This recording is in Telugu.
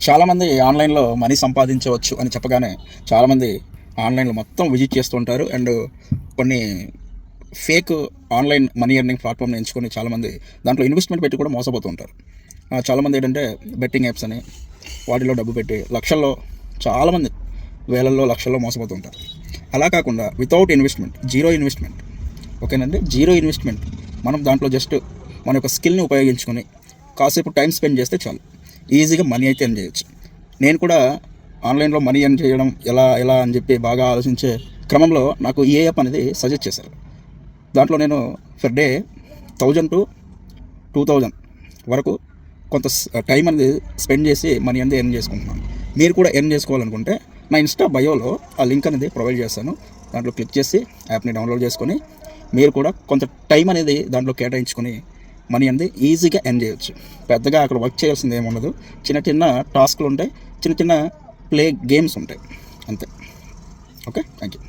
చాలామంది ఆన్లైన్లో మనీ సంపాదించవచ్చు అని చెప్పగానే చాలామంది ఆన్లైన్లో మొత్తం విజిట్ చేస్తుంటారు అండ్ కొన్ని ఫేక్ ఆన్లైన్ మనీ ఎర్నింగ్ ప్లాట్ఫామ్ని ఎంచుకొని చాలామంది దాంట్లో ఇన్వెస్ట్మెంట్ పెట్టి కూడా మోసపోతుంటారు చాలామంది ఏంటంటే బెట్టింగ్ యాప్స్ అని వాటిలో డబ్బు పెట్టి లక్షల్లో చాలామంది వేలల్లో లక్షల్లో మోసపోతుంటారు అలా కాకుండా వితౌట్ ఇన్వెస్ట్మెంట్ జీరో ఇన్వెస్ట్మెంట్ ఓకేనండి? జీరో ఇన్వెస్ట్మెంట్ మనం దాంట్లో జస్ట్ మన యొక్క స్కిల్ని ఉపయోగించుకొని కాసేపు టైం స్పెండ్ చేస్తే చాలు. ఈజీగా మనీ అయితే ఎర్న్ చేయొచ్చు. నేను కూడా ఆన్లైన్లో మనీ ఎర్న్ చేయడం ఎలా ఎలా అని చెప్పి బాగా ఆలోచించే క్రమంలో నాకు ఈ యాప్ అనేది సజెస్ట్ చేశారు. దాంట్లో నేను per day thousand to two thousand వరకు కొంత టైం అనేది స్పెండ్ చేసి మనీ అనేది ఎర్న్ చేసుకుంటున్నాను. మీరు కూడా ఎర్న్ చేసుకోవాలనుకుంటే నా ఇన్స్టా బయోలో ఆ లింక్ అనేది ప్రొవైడ్ చేస్తాను. దాంట్లో క్లిక్ చేసి యాప్ని డౌన్లోడ్ చేసుకొని మీరు కూడా కొంత టైం అనేది దాంట్లో కేటాయించుకొని మనీ అనేది ఈజీగా ఎర్న్ చేయొచ్చు. పెద్దగా అక్కడ వర్క్ చేయాల్సింది ఏమి ఉండదు. చిన్న చిన్న టాస్క్లు ఉంటాయి. చిన్న చిన్న ప్లే గేమ్స్ ఉంటాయి. అంతే. ఓకే? Thank you